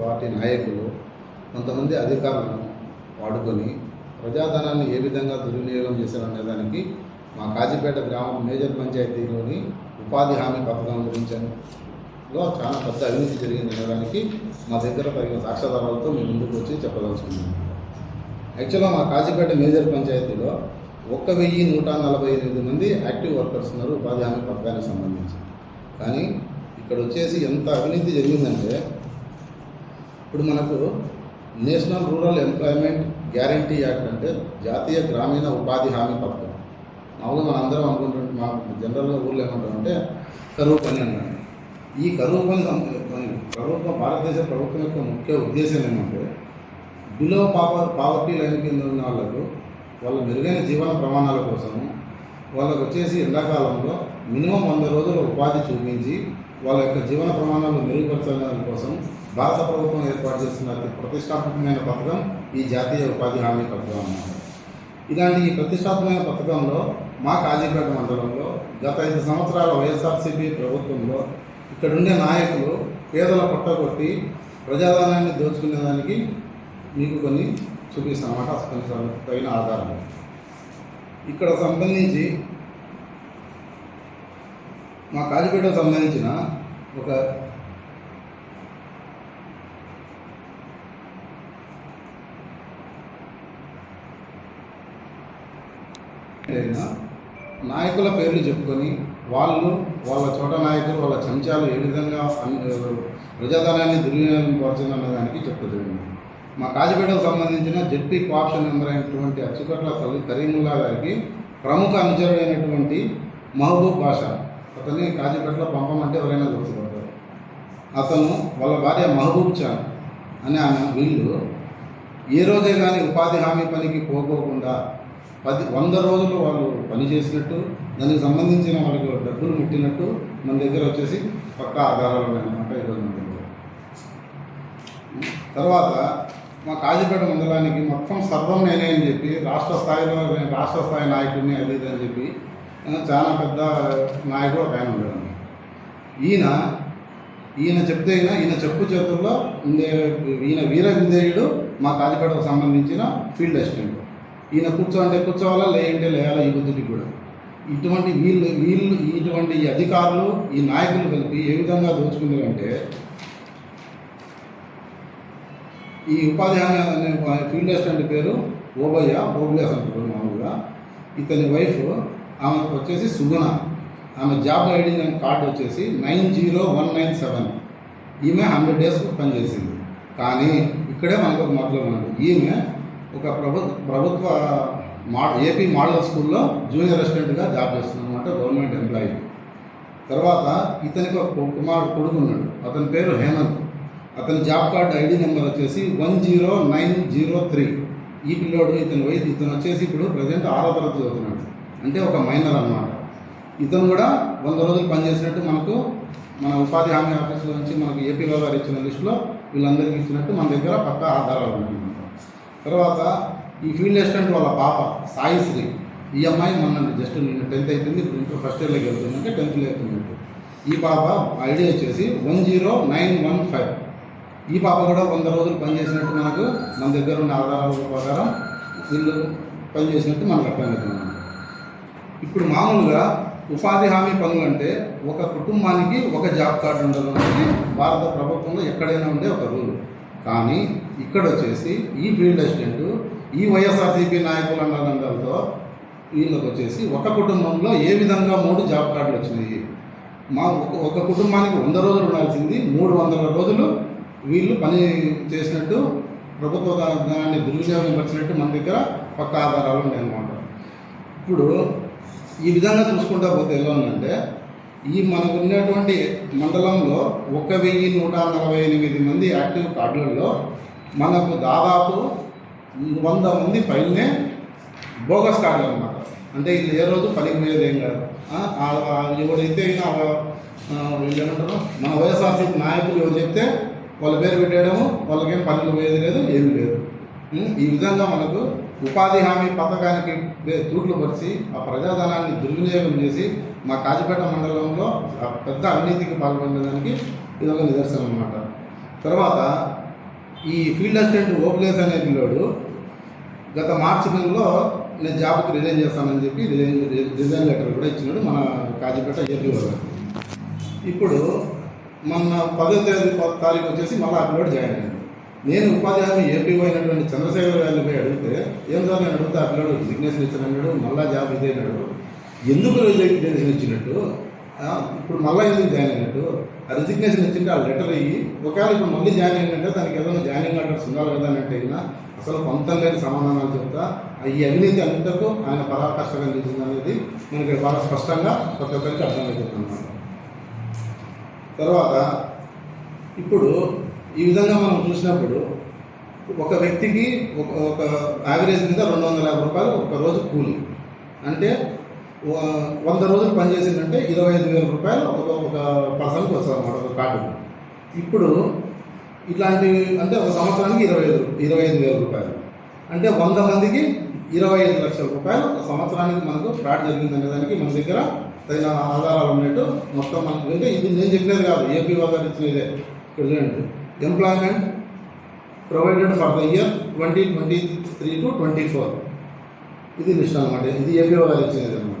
Party నాయకులు కొంతమంది అధికారులను వాడుకొని ప్రజాధనాన్ని ఏ విధంగా దుర్వినియోగం చేశారనే దానికి మా కాజీపేట గ్రామం మేజర్ పంచాయతీలోని ఉపాధి హామీ పథకం గురించిలో చాలా పెద్ద అవినీతి జరిగింది అనడానికి మా దగ్గర తగిన సాక్ష్యాధారాలతో మీ ముందుకు వచ్చి చెప్పదలుచుకున్నాను యాక్చువల్గా మా కాజీపేట మేజర్ పంచాయతీలో ఒక్క వెయ్యి నూట నలభై ఎనిమిది మంది యాక్టివ్ వర్కర్స్ ఉన్నారు ఉపాధి హామీ పథకానికి సంబంధించి. కానీ ఇక్కడ వచ్చేసి ఎంత అవినీతి జరిగిందంటే ఇప్పుడు మనకు national rural employment guarantee act అంటే జాతీయ గ్రామీణ ఉపాధి హామీ పథకం. మామూలుగా మనం అందరం అనుకుంటుంటే మా జనరల్గా ఊళ్ళో ఏమంటారంటే కరువు పని అన్నాడు ఈ కరువు పని ప్రభుత్వం భారతదేశ ప్రభుత్వం యొక్క ముఖ్య ఉద్దేశం ఏమంటే బిలో పాప పావర్టీ లైన్ కింద ఉన్న వాళ్ళకు వాళ్ళ మెరుగైన జీవన ప్రమాణాల కోసము వాళ్ళకు వచ్చేసి ఎండాకాలంలో మినిమం వంద రోజుల ఉపాధి చూపించి వాళ్ళ యొక్క జీవన ప్రమాణాలు మెరుగుపరచడం కోసం భారత ప్రభుత్వం ఏర్పాటు చేసిన అతి ప్రతిష్టాత్మకమైన పథకం ఈ జాతీయ ఉపాధి హామీ పథకం అన్నమాట. ఇలాంటి ఈ ప్రతిష్టాత్మకమైన పథకంలో మా కాజీపేట మండలంలో గత ఐదు సంవత్సరాల వైఎస్ఆర్సీపీ ప్రభుత్వంలో ఇక్కడుండే నాయకులు పేదల పొట్టగొట్టి ప్రజాధనాన్ని దోచుకునేదానికి మీకు కొన్ని చూపిస్తాను అన్నమాట. తగిన ఆధారం. ఇక్కడ సంబంధించి మా కాజీపేటకు సంబంధించిన ఒక నాయకుల పేర్లు చెప్పుకొని వాళ్ళు వాళ్ళ చోట నాయకులు వాళ్ళ చెంచాలు ఏ విధంగా ప్రజాధనాన్ని దుర్వినియోగం పరచుదన్న దానికి చెప్తుంది మా కాజీపేటకు సంబంధించిన జడ్పీ కోఆప్షన్ మెంబర్ అయినటువంటి అచ్చుకట్ల తల్లి కరీముల్లా గారికి ప్రముఖ అనుచరుడైనటువంటి మహబూబ్ బాషా అతన్ని కాజీపేటలో పంపమంటే ఎవరైనా గుర్తుపడతారు అతను వాళ్ళ భార్య మహబూబ్ చాన్ అనే ఆమె వీళ్ళు ఏ రోజే కానీ ఉపాధి హామీ పనికి పోకోకుండా పది వంద రోజులు వాళ్ళు పని చేసినట్టు దానికి సంబంధించిన వాళ్ళకి డబ్బులు ముట్టినట్టు మన దగ్గర వచ్చేసి పక్కా ఆధారాలు ఉన్నాయన్నమాట ఈరోజు మన దగ్గర. తర్వాత మా కాజీపేట మండలానికి మొత్తం సర్వం నేనే అని చెప్పి రాష్ట్ర స్థాయిలో రాష్ట్ర స్థాయి నాయకుడిని అది అని చెప్పి చాలా పెద్ద నాయకుడు ఒక ఆయన ఉండడం ఈయన ఈయన చెప్తే ఈయన ఈయన చెప్పు చేతుల్లో ఉండే ఈయన వీర విందేయుడు మా కాజీపేటకు సంబంధించిన ఫీల్డ్ అసిస్టెంట్. ఈయన కూర్చోంటే కూర్చోవాలా లేదంటే లేయాలా ఈ బుద్ధికి కూడా. ఇటువంటి వీళ్ళు వీళ్ళు ఇటువంటి ఈ అధికారులు ఈ నాయకులు కలిపి ఏ విధంగా దోచుకున్నారంటే ఈ ఉపాధి హామీ అనే ఫీల్డ్ అసిస్టెంట్ పేరు ఓబయ్య ఓబియాస్ అంటారు మామూలుగా. ఇతని వైఫ్ ఆమెకు వచ్చేసి సుగుణ. ఆమె జాబ్ ఐడి కార్డు వచ్చేసి nine zero one nine seven. ఈమె హండ్రెడ్ డేస్ పనిచేసింది. కానీ ఇక్కడే మనకు ఒక మొదలు ఉన్నాడు. ఈమె ఒక ప్రభు ప్రభుత్వ మా ఏపీ మోడల్ స్కూల్లో జూనియర్ అసిస్టెంట్గా జాబ్ చేస్తుంది అనమాట గవర్నమెంట్ ఎంప్లాయీ. తర్వాత ఇతనికి ఒక కు- కుమారుడు కొడుకు ఉన్నాడు. అతని పేరు హేమంత్. అతని జాబ్ కార్డ్ ఐడి నెంబర్ వచ్చేసి one zero nine zero three. ఈ పిల్లోడు ఇతని వయసు ఇతను వచ్చేసి ఇప్పుడు ప్రజెంట్ ఆరో తరగతి చదువుతున్నాడు. అంటే ఒక మైనర్ అన్నమాట. ఇతను కూడా వంద రోజులు పనిచేసినట్టు మనకు మన ఉపాధి హామీ ఆఫీసులో నుంచి మనకు ఏపీలో గారు ఇచ్చిన లిస్టులో వీళ్ళందరికీ ఇచ్చినట్టు మన దగ్గర పక్క ఆధారాలు ఉన్నాయి తర్వాత ఈ ఫీల్డ్ అసిస్టెంట్ వాళ్ళ పాప సాయిశ్రీ ఈఎంఐ మొన్న జస్ట్ నేను టెన్త్ అయిపోయింది ఇప్పుడు ఫస్ట్ ఇయర్లోకి వెళ్తుందంటే టెన్త్లో వెళ్తుందంటే ఈ పాప ఐడి వచ్చేసి one zero nine one five. ఈ పాప కూడా వంద రోజులు పనిచేసినట్టు మనకు మన దగ్గర ఉన్న ఆధారాల ప్రకారం వీళ్ళు పనిచేసినట్టు మనకు అర్థమవుతుంది ఇప్పుడు మామూలుగా ఉపాధి హామీ పనులు అంటే ఒక కుటుంబానికి ఒక జాబ్ కార్డు ఉండదు అనేది భారత ప్రభుత్వంలో ఎక్కడైనా ఉండే ఒక రూల్. కానీ ఇక్కడ వచ్చేసి ఈ ఫీల్డ్ అసిస్టెంట్ ఈ వైఎస్ఆర్సీపీ నాయకులు అన్నదండలతో వీళ్ళకి వచ్చేసి ఒక కుటుంబంలో ఏ విధంగా మూడు జాబ్ కార్డులు వచ్చినాయి? మా ఒక కుటుంబానికి వంద రోజులు ఉండాల్సింది మూడు వందల రోజులు వీళ్ళు పని చేసినట్టు ప్రభుత్వ దానాన్ని దుర్వినియోగం పరిచినట్టు మన దగ్గర పక్క ఆధారాలు ఉన్నాయి అన్నమాట ఇప్పుడు ఈ విధంగా చూసుకుంటా పోతే ఎలా ఉందంటే ఈ మనకు ఉన్నటువంటి మండలంలో ఒక వెయ్యి నూట నలభై ఎనిమిది మంది యాక్టివ్ కార్డులలో మనకు దాదాపు వంద మంది పైనే బోగస్ కార్డులు అనమాట అంటే ఇది ఏ రోజు పనికిపోయేది ఏం కాదు. ఎవడైతే ఏమంటారు మన వైఎస్ఆర్సీపీ నాయకులు ఎవరు చెప్తే వాళ్ళ పేరు పెట్టేయడము వాళ్ళకేం పనులు పోయేది లేదు ఏమీ లేదు. ఈ విధంగా మనకు ఉపాధి హామీ పథకానికి తూట్లు పరిచి ఆ ప్రజాధనాన్ని దుర్వినియోగం చేసి మా కాజిపేట మండలంలో పెద్ద అవినీతికి పాల్పడడానికి ఇది ఒక నిదర్శనం అన్నమాట. తర్వాత ఈ ఫీల్డ్ అసిస్టెంట్ ఓపెలేస్ అనే పిల్లోడు గత మార్చి నెలలో నేను జాబ్కి రిజైన్ చేస్తానని చెప్పి రిజైన్ రిజైన్ లెటర్ కూడా ఇచ్చినాడు మన కాజీపేట ఏపీ గారు ఇప్పుడు మొన్న పదో తేదీ తారీఖు వచ్చేసి మళ్ళీ అప్లోడ్ జాయిన్ అయ్యాడు. నేను ఉపాధి హామీ ఏపీ అయినటువంటి చంద్రశేఖర్ గారిని పోయి అడిగితే ఏం సార్ నేను అడిగితే? ఆ పిల్లోడు రిజిగ్నేషన్ ఇచ్చానన్నాడు మళ్ళా జాబ్ ఇదైనాడు ఎందుకు రిజిగ్నేషన్ ఇచ్చినట్టు? ఇప్పుడు మళ్ళీ ఎందుకు జాయిన్ అయినట్టు? ఆ రిజిగ్నేషన్ ఇచ్చింటే ఆ లెటర్ అయ్యి ఒకవేళ ఇప్పుడు మళ్ళీ జాయిన్ అయిందంటే దానికి ఏదైనా జాయినింగ్ ఆర్డర్స్ ఉండాలి కదా అన్నట్టు అంటే అయినా అసలు కొంత లేని సమాధానాలు చెప్తా. ఈ అవినీతి అంతకు ఆయన పరాకాష్ట నిలిచింది అనేది మనకి బాగా స్పష్టంగా ప్రతి ఒక్కరికి అర్థమవుతుంది. తర్వాత ఇప్పుడు ఈ విధంగా మనం చూసినప్పుడు ఒక వ్యక్తికి ఒక ఒక యావరేజ్ మీద రెండు వందల యాభై రూపాయలు ఒక రోజు కూలి. అంటే వంద రోజులు పనిచేసిందంటే ఇరవై ఐదు వేల రూపాయలు ఒక ఒక పర్సన్కి వస్తుంది అన్నమాట ఒక కార్డు. ఇప్పుడు ఇట్లాంటి అంటే ఒక సంవత్సరానికి ఇరవై ఐదు ఇరవై ఐదు వేల రూపాయలు. అంటే వంద మందికి ఇరవై ఐదు లక్షల రూపాయలు ఒక సంవత్సరానికి మనకు ఫ్రాడ్ జరిగిందనే దానికి మన దగ్గర తగిన ఆధారాలు ఉన్నట్టు మొత్తం మనకు. అంటే ఇది నేను చెప్పినది కాదు ఏపీ వాళ్ళు ఇచ్చినదే. ఇక్కడ చూడండి. Employment provided for the year twenty twenty three to twenty four ఇది లిస్ట్ అనమాట ఇది ఏపీ గారు ఇచ్చినది అనమాట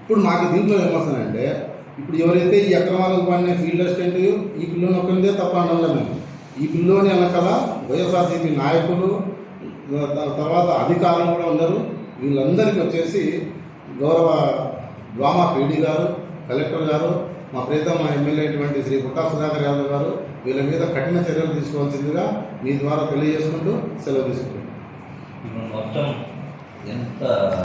ఇప్పుడు మాకు దీంట్లో ఏమొస్తుందంటే ఇప్పుడు ఎవరైతే ఈ అక్రమాలకు పడిన ఫీల్డ్ అసిస్టెంట్ ఈ పిల్లోని ఒక్కరిదే తప్ప అనలేదు మేము. ఈ పిల్లోని వెనకాల వైఎస్ఆర్సీపీ నాయకులు తర్వాత అధికారులు కూడా ఉన్నారు. వీళ్ళందరికీ వచ్చేసి గౌరవ డ్వామా పీడి గారు కలెక్టర్ గారు మా ప్రీతమ ఎమ్మెల్యే అయినటువంటి శ్రీ పుట్టా సుధాకర్ యాదవ్ గారు వీళ్ళ మీద కఠిన చర్యలు తీసుకోవాల్సిందిగా మీ ద్వారా తెలియజేసుకుంటూ సెలవు తీసుకుంటాం మొత్తం ఎంత